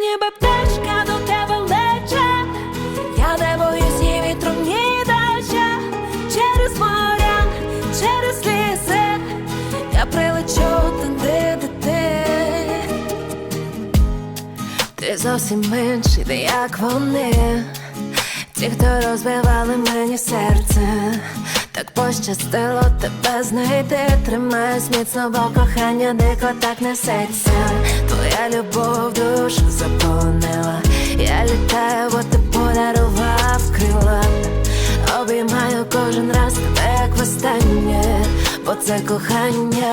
Ніби пташка до тебе лече, я не боюсь ні вітру, ні доща через моря, через ліси, я прилечу туди, де ти. Ти зовсім інший, не як вони, ті, хто розбивали мені серце, так пощастило тебе знайти. Тримаюсь міцно, бо кохання дико так несеться. Твоя любов душу заповнила. Я літаю, бо ти подарував крила. Обіймаю кожен раз тебе як востаннє, бо це кохання.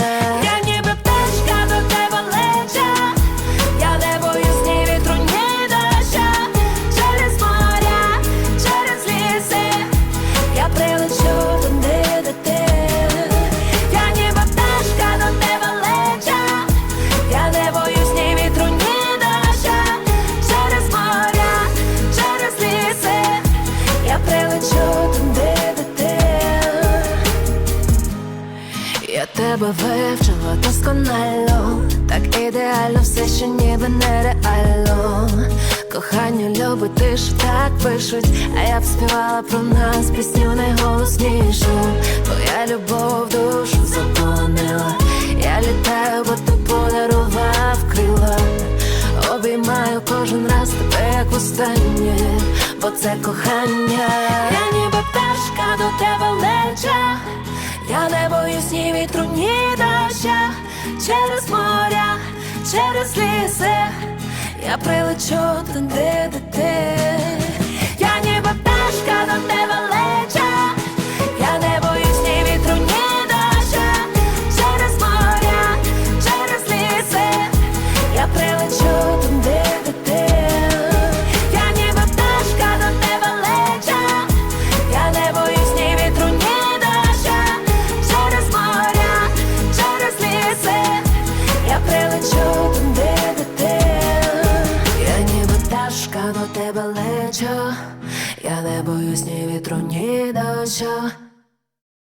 Тебе вивчила досконало, так ідеально все, що ніби нереально. Кохання любить тишу, так пишуть, а я б співала про нас пісню найголоснішу. Твоя любов душу заполонила. Я літаю, бо ти подарував крила. Обіймаю кожен раз тебе як востаннє, бо це кохання. Я ніби пташка до тебе лече. Я не боюсь ні вітру, ні доща через моря, через ліси. Я прилечу туди, де Я не боюсь ні вітру, ні дощу